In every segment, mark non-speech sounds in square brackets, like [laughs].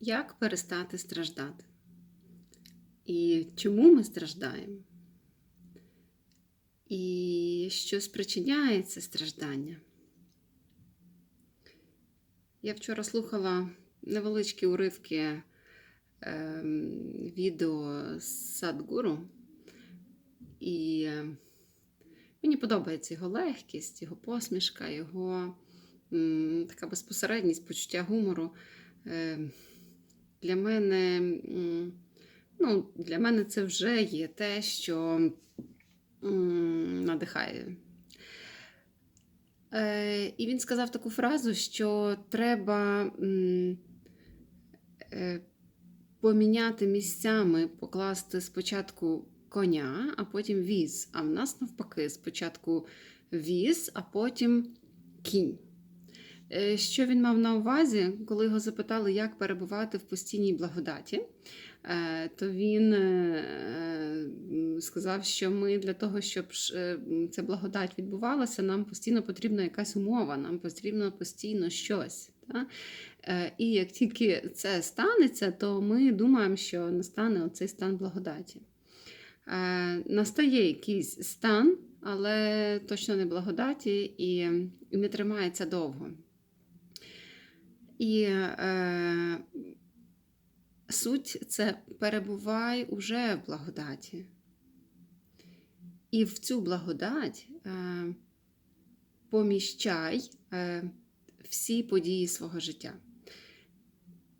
Як перестати страждати? І чому ми страждаємо? І що спричиняє це страждання? Я вчора слухала невеличкі уривки ем, відео з Садгуру, і е, мені подобається його легкість, його посмішка, його м, така безпосередність, почуття гумору. Е, для мене, ну, для мене це вже є те, що надихає. Е, і він сказав таку фразу, що треба е, поміняти місцями, покласти спочатку коня, а потім віз. А в нас навпаки, спочатку віз, а потім кінь. Е, Що він мав на увазі, коли його запитали, як перебувати в постійній благодаті, е, то він е, сказав, що ми для того, щоб ця благодать відбувалася, нам постійно потрібна якась умова, нам потрібно постійно щось. І як тільки це станеться, то ми думаємо, що настане оцей стан благодаті. Настає якийсь стан, але точно не благодаті і не тримається довго. І е, суть це перебувай уже в благодаті. І в цю благодать е, поміщай е, всі події свого життя.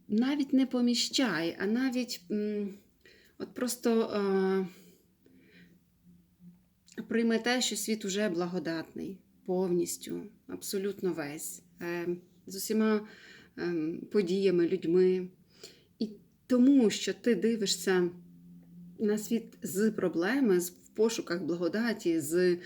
Навіть не поміщай, а навіть м, от просто е, прийми те, що світ уже благодатний, повністю, абсолютно весь, е, з усіма подіями, людьми. І тому, що ти дивишся на світ з проблеми, з пошуках благодаті, з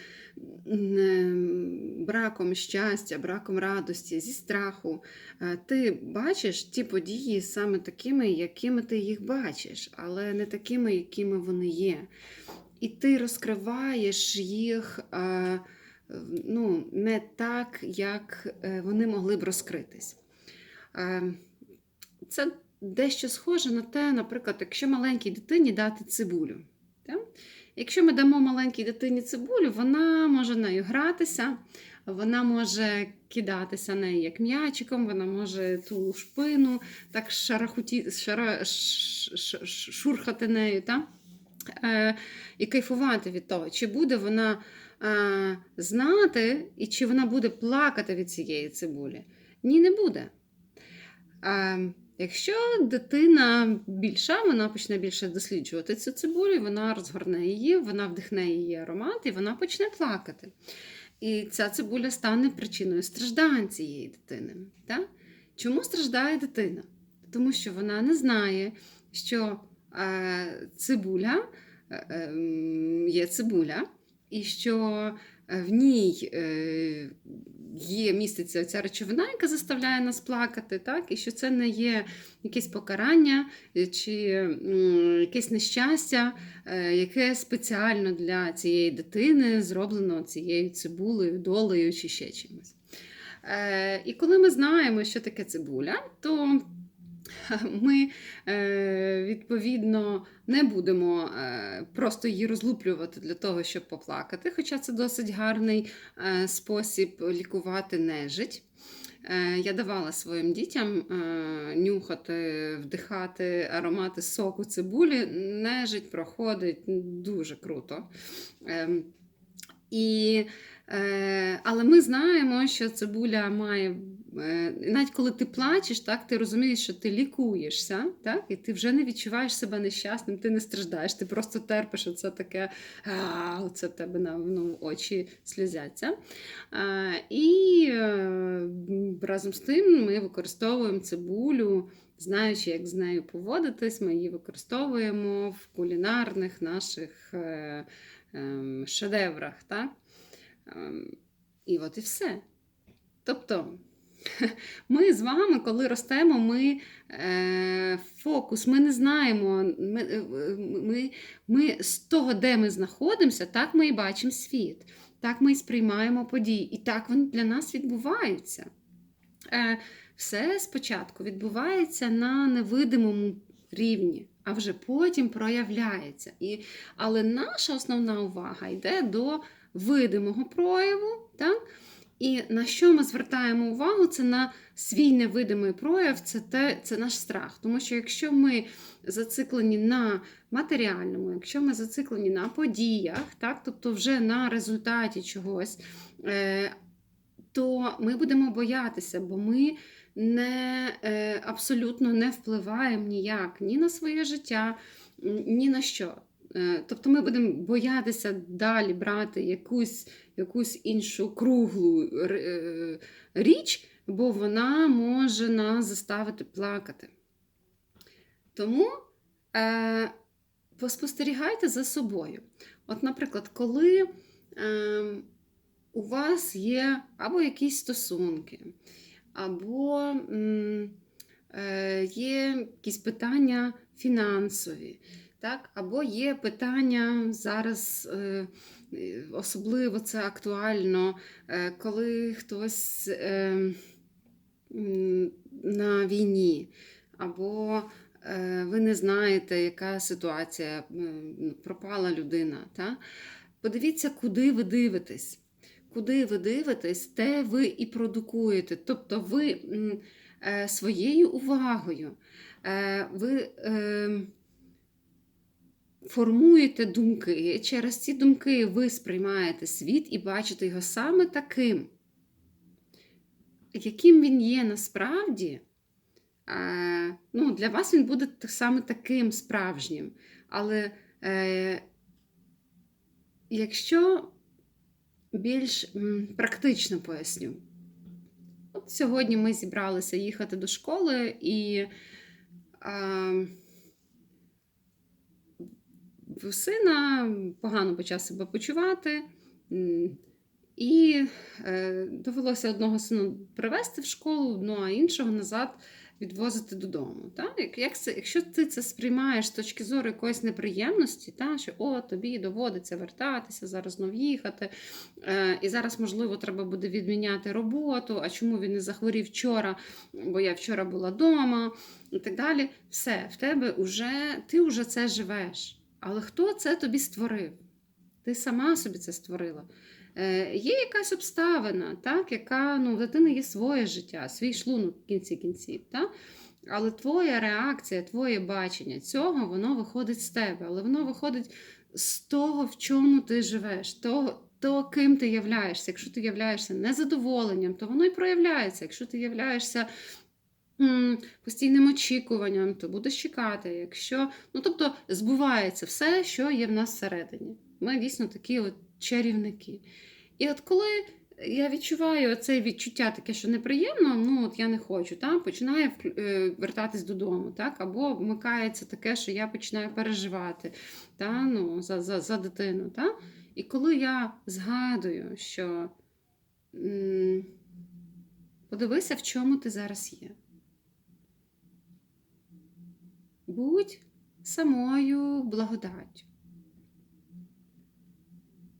браком щастя, браком радості, зі страху, е, ти бачиш ті події саме такими, якими ти їх бачиш, але не такими, якими вони є. І ти розкриваєш їх. е, Ну, не так, як е, вони могли б розкритись. Е, Це дещо схоже на те, наприклад, якщо маленькій дитині дати цибулю. Якщо ми дамо маленькій дитині цибулю, вона може нею гратися, вона може кидатися нею як м'ячиком, вона може ту шпину так шарахуті, шара, шурхати нею. Так? Е, і кайфувати від того, чи буде вона е, знати, і чи вона буде плакати від цієї цибулі. Ні, не буде. Якщо дитина більша, вона почне більше досліджувати цю цибулю, вона розгорне її, вона вдихне її аромат і вона почне плакати. І ця цибуля стане причиною страждань цієї дитини. Так? Чому страждає дитина? Тому що вона не знає, що е, цибуля е, ем, є цибуля, і що е, в ній є міститься ця речовина, яка заставляє нас плакати, так? і що це не є якесь покарання е, чи якесь нещастя, е, яке спеціально для цієї дитини зроблено цією цибулею, долею чи ще чимось. Е, І коли ми знаємо, що таке цибуля, то [laughs] ми е, відповідно не будемо е, просто її розлуплювати для того, щоб поплакати, хоча це досить гарний е, спосіб лікувати нежить. Я давала своїм дітям нюхати, вдихати аромати соку цибулі. Нежить проходить дуже круто. Ем, І, але ми знаємо, що цибуля має. Е, Навіть коли ти плачеш, так, ти розумієш, що ти лікуєшся, так, і ти вже не відчуваєш себе нещасним, ти не страждаєш, ти просто терпиш оце таке, а, оце тебе на ну, очі сльозяться. А, і е, разом з тим ми використовуємо цибулю, знаючи, як з нею поводитись, ми її використовуємо в кулінарних наших е, ем, шедеврах. Так? Ем, І от і все. Тобто, ми з вами, коли ростемо, ми е, фокус, ми не знаємо, ми, е, ми, ми з того, де ми знаходимося, так ми і бачимо світ, так ми і сприймаємо події, і так вони для нас відбуваються. Е, Все спочатку відбувається на невидимому рівні, а вже потім проявляється. І, Але наша основна увага йде до видимого прояву. Так? І на що ми звертаємо увагу, це на свій невидимий прояв, це те, це наш страх. Тому що якщо ми зациклені на матеріальному, якщо ми зациклені на подіях, так, тобто вже на результаті чогось, е, то ми будемо боятися, бо ми не, е, абсолютно не впливаємо ніяк ні на своє життя, ні на що. Е, тобто ми будемо боятися далі брати якусь якусь іншу круглу е, річ, бо вона може нас заставити плакати. Тому е, поспостерігайте за собою. От, наприклад, коли е, у вас є або якісь стосунки, або е, є якісь питання фінансові, так? або є питання зараз. Е, Особливо це актуально, е, коли хтось е, на війні, або е, ви не знаєте, яка ситуація, пропала людина. Та? Подивіться, куди ви дивитесь. Куди ви дивитесь, те ви і продукуєте. Тобто ви своєю увагою, ви формуєте думки, через ці думки ви сприймаєте світ і бачите його саме таким, яким він є насправді, ну, для вас він буде саме таким справжнім. Але е, якщо більш практично поясню, от сьогодні ми зібралися їхати до школи і. Е, сина погано почав себе почувати, і е, довелося одного сина привезти в школу, ну а іншого назад відвозити додому. Як, як це, Якщо ти це сприймаєш з точки зору якоїсь неприємності, та, що о, тобі доводиться вертатися, зараз знов їхати, е, і зараз, можливо, треба буде відміняти роботу, а чому він не захворів вчора, бо я вчора була вдома, і так далі. Все, в тебе вже, ти вже це живеш. Але хто це тобі створив? Ти сама собі це створила. Е, Є якась обставина, так, яка ну, в дитини є своє життя, свій шлунок в кінці кінців. Так? Але твоя реакція, твоє бачення цього, воно виходить з тебе. Але воно виходить з того, в чому ти живеш, того, того ким ти являєшся. Якщо ти являєшся незадоволенням, то воно і проявляється. Якщо ти являєшся постійним очікуванням, то будеш чекати. Якщо, ну тобто збувається все, що є в нас всередині. Ми дійсно такі от чарівники. І от коли я відчуваю це відчуття таке, що неприємно, ну от я не хочу, так, починаю е, вертатись додому, так, або вмикається таке, що я починаю переживати так, ну, за за, за дитину. Так. І коли я згадую, що м подивися, в чому ти зараз є. Будь самою благодаттю.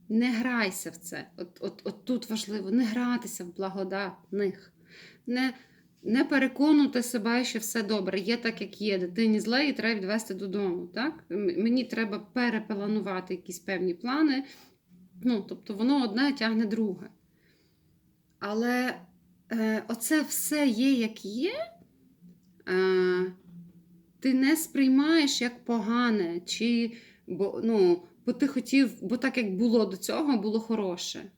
Не грайся в це. От, от, от тут важливо не гратися в благодатних. Не не переконувати себе, що все добре, є так, як є. Дитині зле і треба відвести додому. Так? Мені треба перепланувати якісь певні плани. Ну, Тобто воно одне тягне друге. Але е, оце все є, як є. Е, ти не сприймаєш як погане, чи бо ну, бо ти хотів, бо так як було до цього, було хороше.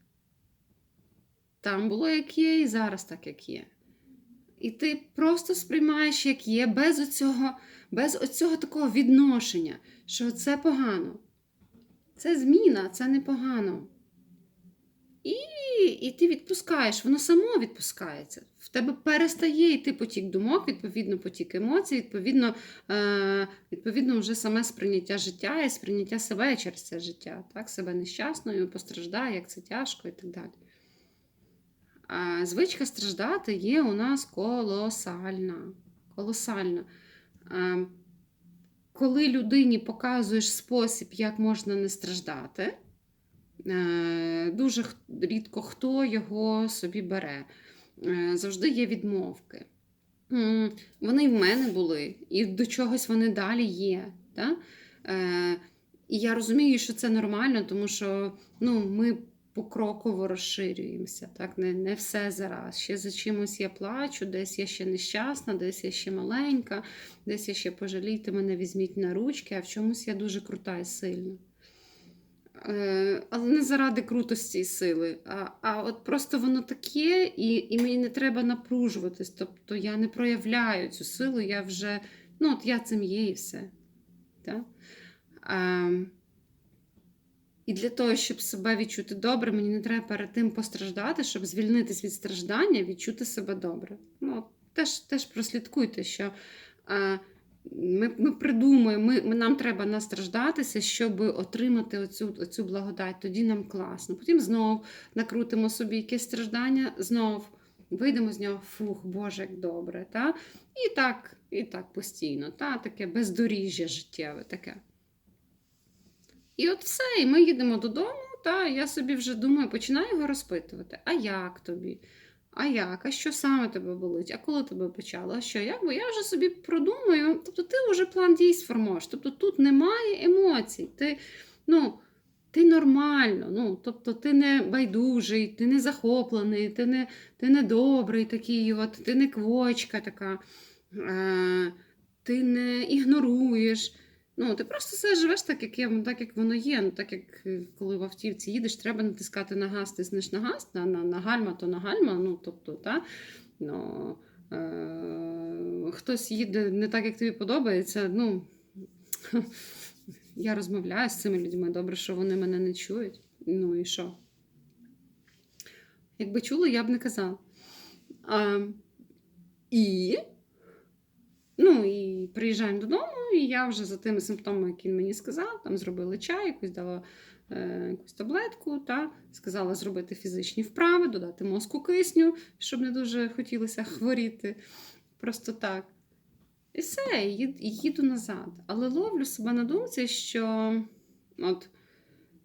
Там було як є, і зараз так, як є. І ти просто сприймаєш, як є, без оцього, без оцього такого відношення, що це погано. Це зміна, це непогано. І і ти відпускаєш, воно само відпускається. В тебе перестає йти потік думок, відповідно, потік емоцій, відповідно, е, відповідно, вже саме сприйняття життя і сприйняття себе через це життя. Так? Себе нещасною, постраждає, як це тяжко і так далі. А Звичка страждати є у нас колосальна. колосальна. Коли людині показуєш спосіб, як можна не страждати. Е, дуже рідко хто його собі бере. Е, завжди є відмовки. вони в мене були, і до чогось вони далі є. Та? Е, і я розумію, що це нормально, тому що ну, ми покроково розширюємося. Так? Не, не все зараз. Ще за чимось я плачу, десь я ще нещасна, десь я ще маленька, десь я ще пожалійте мене, візьміть на ручки, а в чомусь я дуже крута і сильна. Е, але не заради крутості і сили. А а от просто воно таке, і і мені не треба напружуватись. Тобто я не проявляю цю силу, я вже, ну от я цим є і все. Так? А, і для того, щоб себе відчути добре, мені не треба перед тим постраждати, щоб звільнитись від страждання, відчути себе добре. Ну, Теж теж прослідкуйте, що а, ми ми придумуємо, ми, ми, нам треба настраждатися, щоб отримати оцю, оцю благодать. Тоді нам класно. Потім знов накрутимо собі якесь страждання, знов вийдемо з нього, фух, Боже, як добре. Та? І так, і так постійно, та? таке бездоріжжя життєве таке. І от все, і ми їдемо додому, та я собі вже думаю, починаю його розпитувати. А як тобі? А як? А що саме тебе болить? А коли тебе почало? А що? Як? Бо я вже собі продумаю. Тобто ти вже план дій сформуєш. Тобто тут немає емоцій. Ти ну, ти нормально. ну, Тобто ти не байдужий, ти не захоплений, ти не ти не добрий такий, от, ти не квочка така, е, ти не ігноруєш. Ну, Ти просто все живеш так, як є, так, як воно є. Ну, Так як е, коли в автівці їдеш, треба натискати на газ, тиснеш на газ, на на, на гальма, то на гальма. ну, тобто, та, ну, е, Хтось їде не так, як тобі подобається. ну, [laughs] Я розмовляю з цими людьми. Добре, що вони мене не чують. Ну і що? Якби чули, я б не казала. А, І Ну і приїжджаємо додому, і я вже за тими симптомами, які він мені сказав, там зробили чай, якусь дала е, якусь таблетку, та сказала зробити фізичні вправи, додати мозку кисню, щоб не дуже хотілося хворіти. Просто так. І все, і їду назад. Але ловлю себе на думці, що от,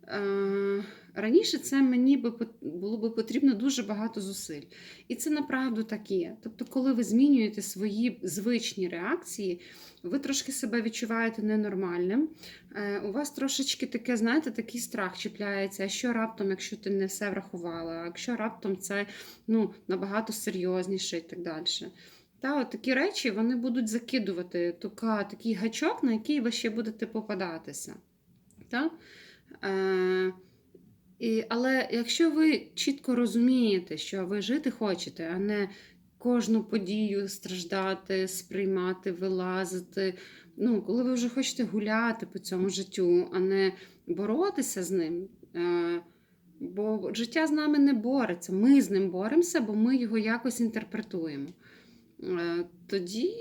е, Раніше це мені би було би потрібно дуже багато зусиль. І це направду так є. Тобто, коли ви змінюєте свої звичні реакції, ви трошки себе відчуваєте ненормальним. Е, у вас трошечки таке, знаєте, такий страх чіпляється, а що раптом, якщо ти не все врахувала, а якщо раптом це ну, набагато серйозніше і так далі. Та, от Такі речі вони будуть закидувати така, такий гачок, на який ви ще будете попадатися. Та? Е, і, Але якщо ви чітко розумієте, що ви жити хочете, а не кожну подію страждати, сприймати, вилазити. Ну, Коли ви вже хочете гуляти по цьому життю, а не боротися з ним. Е, бо життя з нами не бореться. Ми з ним боремося, бо ми його якось інтерпретуємо. Е, тоді,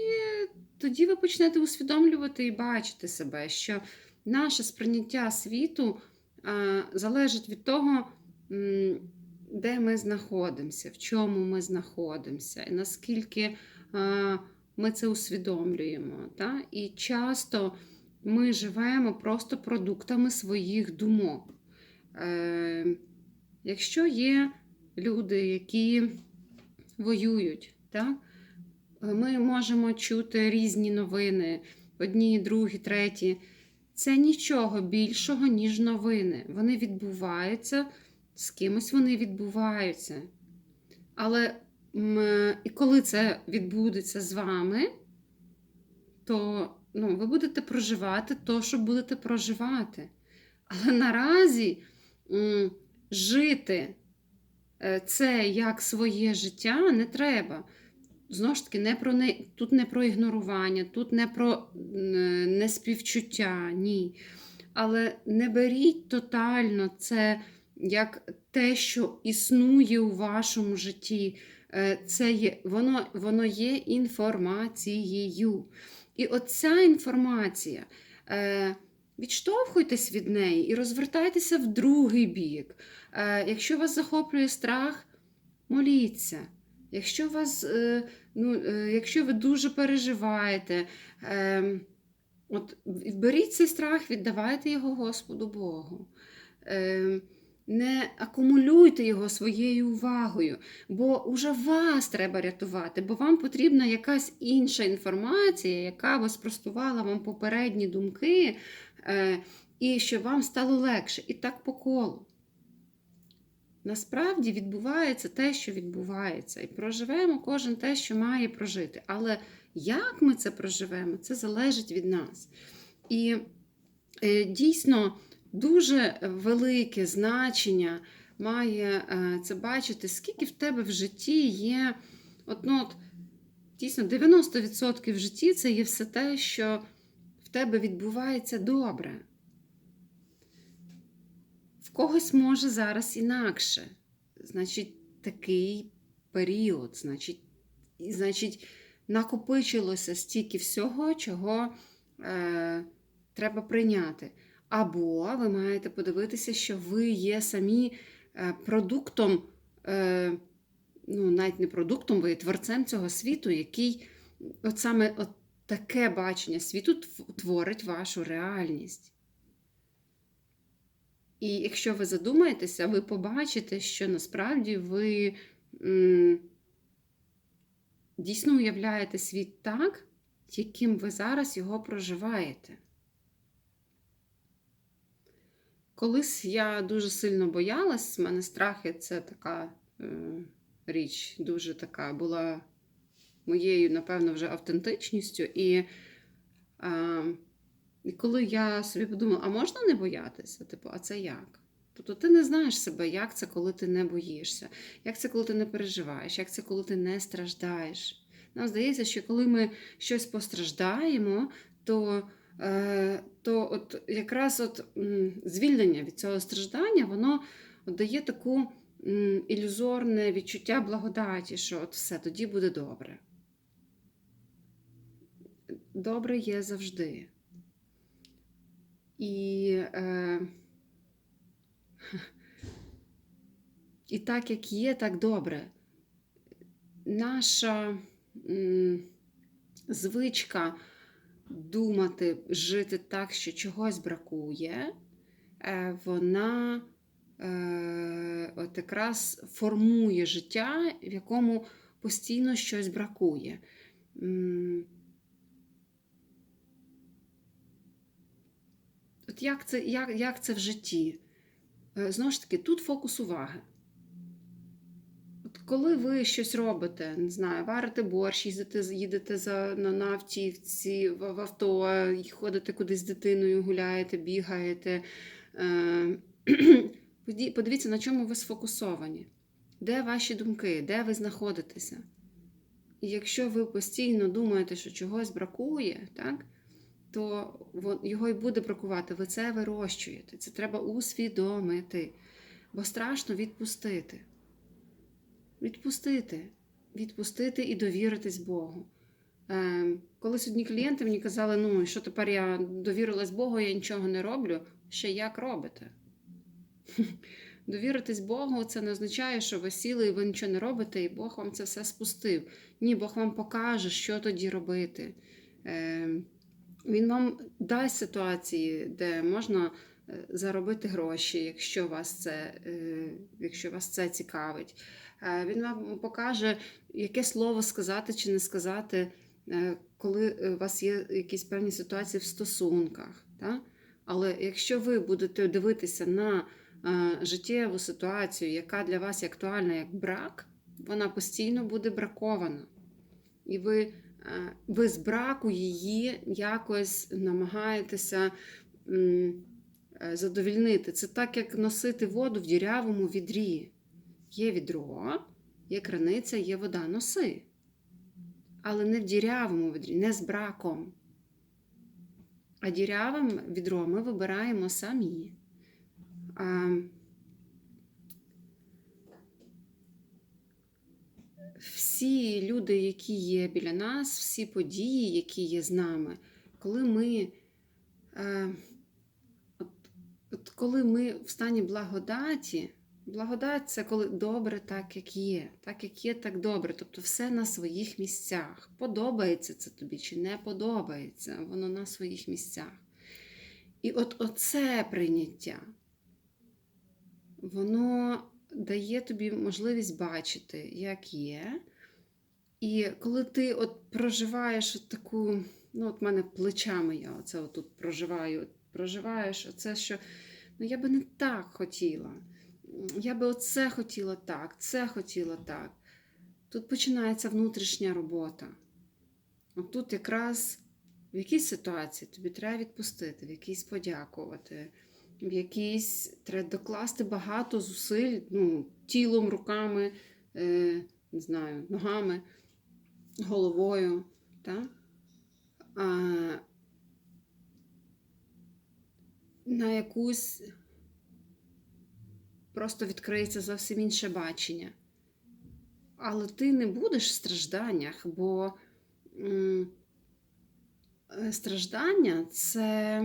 Тоді ви почнете усвідомлювати і бачити себе, що наше сприйняття світу залежить від того, де ми знаходимося, в чому ми знаходимося, і наскільки ми це усвідомлюємо. Та? І часто ми живемо просто продуктами своїх думок. Е, якщо є люди, які воюють, так? ми можемо чути різні новини, одні, другі, треті. Це нічого більшого, ніж новини. Вони відбуваються, з кимось вони відбуваються. Але і коли це відбудеться з вами, то ну, ви будете проживати то, що будете проживати. Але наразі жити е, це як своє життя не треба. Знову ж таки, не про не, тут не про ігнорування, тут не про неспівчуття, ні. Але не беріть тотально це як те, що існує у вашому житті. Е, це є, Воно воно є інформацією. І оця інформація. Е, відштовхуйтесь від неї і розвертайтеся в другий бік. Е, якщо вас захоплює страх, моліться. Якщо вас, е, ну, е, якщо ви дуже переживаєте, ем, от беріть цей страх, віддавайте його Господу Богу. Ем, Не акумулюйте його своєю увагою, бо уже вас треба рятувати, бо вам потрібна якась інша інформація, яка би спростувала вам попередні думки, е, і щоб вам стало легше. І так по колу. Насправді відбувається те, що відбувається, і проживемо кожен те, що має прожити. Але як ми це проживемо, це залежить від нас. І е, дійсно дуже велике значення має е, це бачити, скільки в тебе в житті є. От, ну, от, Дійсно, 90% в житті це є все те, що в тебе відбувається добре. Когось може зараз інакше. Значить, такий період, значить, значить, накопичилося стільки всього, чого е, треба прийняти. Або ви маєте подивитися, що ви є самі е, продуктом, е, ну, навіть не продуктом, ви є творцем цього світу, який от саме от таке бачення світу творить вашу реальність. І якщо ви задумаєтеся, ви побачите, що насправді ви м, дійсно уявляєте світ так, яким ви зараз його проживаєте. Колись я дуже сильно боялась, в мене страхи це така е, річ, дуже така була моєю, напевно, вже автентичністю. І е, і коли я собі подумала, а можна не боятися? Типу, а це як? Тобто ти не знаєш себе, як це, коли ти не боїшся, як це, коли ти не переживаєш, як це, коли ти не страждаєш. Нам здається, що коли ми щось постраждаємо, то е, то от якраз от звільнення від цього страждання, воно дає таку ілюзорне відчуття благодаті, що от все тоді буде добре. Добре є завжди. І е, і так, як є, так добре. Наша м, звичка думати, жити так, що чогось бракує, е, вона е, от якраз формує життя, в якому постійно щось бракує. М, Як це як, як це в житті? Е, знову ж таки, тут фокус уваги. От Коли ви щось робите, не знаю, варите борщ, їздите їдете за, на, на автівці, в, в авто, ходите кудись з дитиною, гуляєте, бігаєте. Е, [clears throat] Подивіться, на чому ви сфокусовані, де ваші думки, де ви знаходитеся. І якщо ви постійно думаєте, що чогось бракує, так? То його і буде бракувати. Ви це вирощуєте. Це треба усвідомити. Бо страшно відпустити. Відпустити. Відпустити і довіритись Богу. Е, Колись одні клієнти мені казали, ну, що тепер я довірилась Богу, я нічого не роблю. Ще як робите? [laughs] Довіритись Богу, це не означає, що ви сіли і ви нічого не робите, і Бог вам це все спустив. Ні, Бог вам покаже, що тоді робити. Він вам дасть ситуації, де можна е, заробити гроші, якщо вас це, е, якщо вас це цікавить. Е, він вам покаже, яке слово сказати чи не сказати, коли у вас є якісь певні ситуації в стосунках. Так? Але якщо ви будете дивитися на життєву ситуацію, яка для вас актуальна як брак, вона постійно буде бракована. І ви ви з браку її якось намагаєтеся е, задовільнити. Це так, як носити воду в дірявому відрі. Є відро, є краниця, є вода, носи. Але не в дірявому відрі, не з браком. А дірявим відро ми вибираємо самі. Всі люди, які є біля нас, всі події, які є з нами, коли ми е, от, от коли ми в стані благодаті, благодать це коли добре так, як є, так, як є, так добре. Тобто все на своїх місцях. Подобається це тобі чи не подобається, воно на своїх місцях. І от оце прийняття. воно дає тобі можливість бачити, як є. І коли ти от проживаєш от таку, ну от мене плечами я оце отут проживаю, проживаєш оце, що ну я би не так хотіла. Я би оце хотіла так, це хотіла так. Тут починається внутрішня робота. От тут якраз в якійсь ситуації тобі треба відпустити, в якійсь подякувати, в якійсь треба докласти багато зусиль ну, тілом, руками, е, не знаю, ногами, головою. Та? А, на якусь просто відкриється зовсім інше бачення. Але ти не будеш в стражданнях, бо м, е, страждання це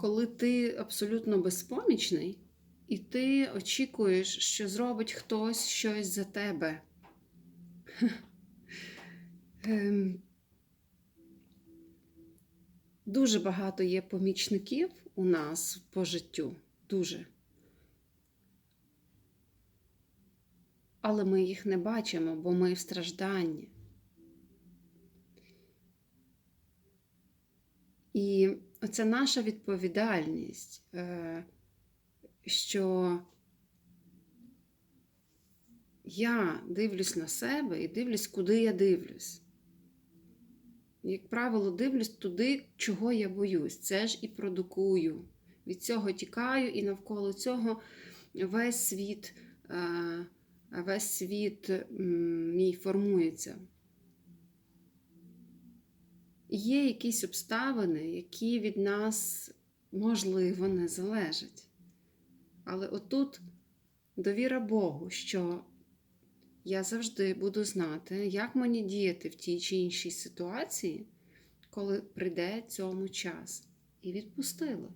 коли ти абсолютно безпомічний, і ти очікуєш, що зробить хтось щось за тебе. [laughs] Ем, Дуже багато є помічників у нас по життю. Дуже. Але ми їх не бачимо, бо ми в стражданні. І це наша відповідальність, е, що я дивлюсь на себе і дивлюсь, куди я дивлюсь. Як правило, дивлюсь туди, чого я боюсь. Це ж і продукую. Від цього тікаю, і навколо цього весь світ, е, весь світ мій формується. Є якісь обставини, які від нас, можливо, не залежать. Але отут довіра Богу, що я завжди буду знати, як мені діяти в тій чи іншій ситуації, коли прийде цьому час. І відпустила.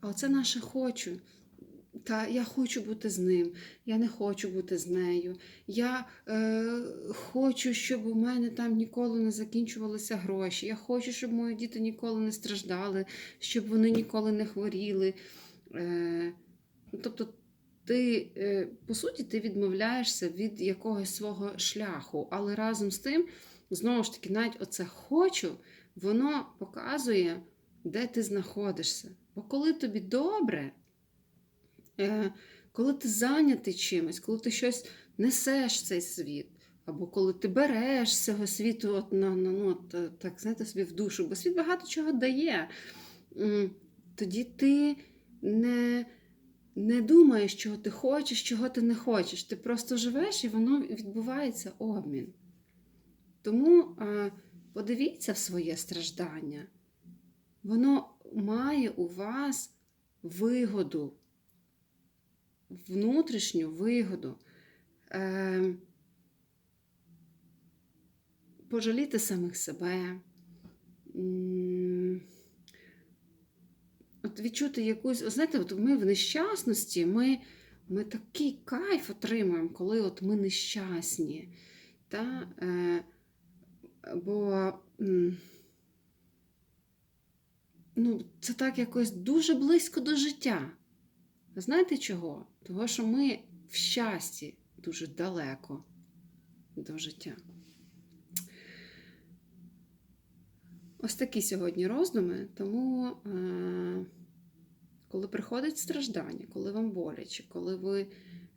А оце наше хочу. Та я хочу бути з ним, я не хочу бути з нею. Я е, хочу, щоб у мене там ніколи не закінчувалися гроші. Я хочу, щоб мої діти ніколи не страждали, щоб вони ніколи не хворіли. Е, тобто, ти, е, по суті, ти відмовляєшся від якогось свого шляху, але разом з тим, знову ж таки, навіть оце хочу, воно показує, де ти знаходишся. Бо коли тобі добре. Е, коли ти зайнятий чимось, коли ти щось несеш в цей світ, або коли ти береш цього світу от, на, на, ну, от, так, знаєте, собі в душу, бо світ багато чого дає, тоді ти не не думаєш, чого ти хочеш, чого ти не хочеш. Ти просто живеш і воно відбувається обмін. Тому а, подивіться в своє страждання. Воно має у вас вигоду внутрішню вигоду, е, пожаліти самих себе, от відчути якусь, знаєте, от ми в нещасності, ми ми такий кайф отримуємо, коли от ми нещасні. Та? Е, Бо ну, це так якось дуже близько до життя. Знаєте чого? Того, що ми в щасті дуже далеко до життя. Ось такі сьогодні роздуми, тому, е, коли приходить страждання, коли вам боляче, коли ви.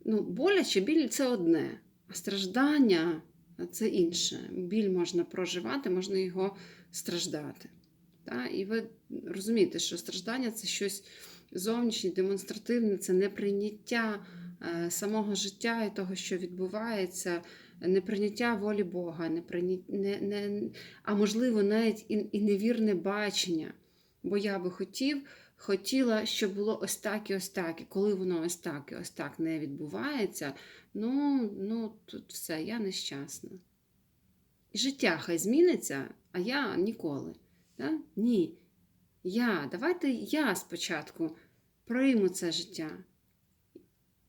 Ну, боляче, біль це одне, а страждання це інше. Біль можна проживати, можна його страждати. Так? І ви розумієте, що страждання це щось зовнішнє, демонстративне це неприйняття е, самого життя і того, що відбувається, неприйняття волі Бога, неприйня... не, не... а можливо, навіть і, і невірне бачення. Бо я би хотів, хотіла, щоб було ось так і ось так. І коли воно ось так і ось так не відбувається, ну, ну тут все, я нещасна. І життя хай зміниться, а я ніколи. Да? Ні. Я, давайте я спочатку прийму це життя.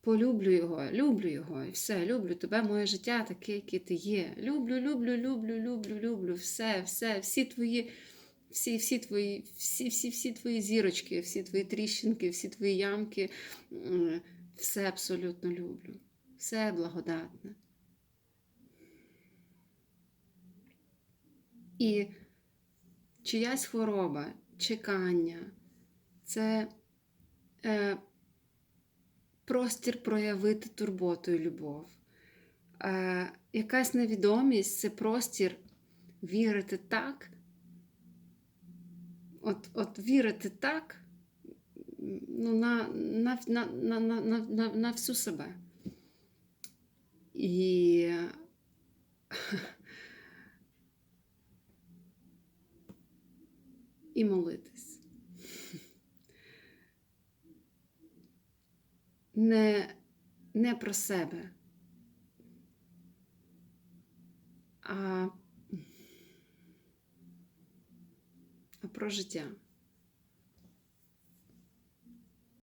Полюблю його, люблю його, і все, люблю тебе, моє життя таке, яке ти є. Люблю, люблю, люблю, люблю, люблю, все, все, всі твої Всі, всі, твої, всі, всі, всі твої зірочки, всі твої тріщинки, всі твої ямки, все абсолютно люблю. Все благодатне. І чиясь хвороба, чекання, це е, простір проявити турботу і любов. Е, Якась невідомість це простір вірити так. От от вірити так ну, на на, на, на, на, на, на всю себе. І і молитись. Не, не про себе, а, а про життя.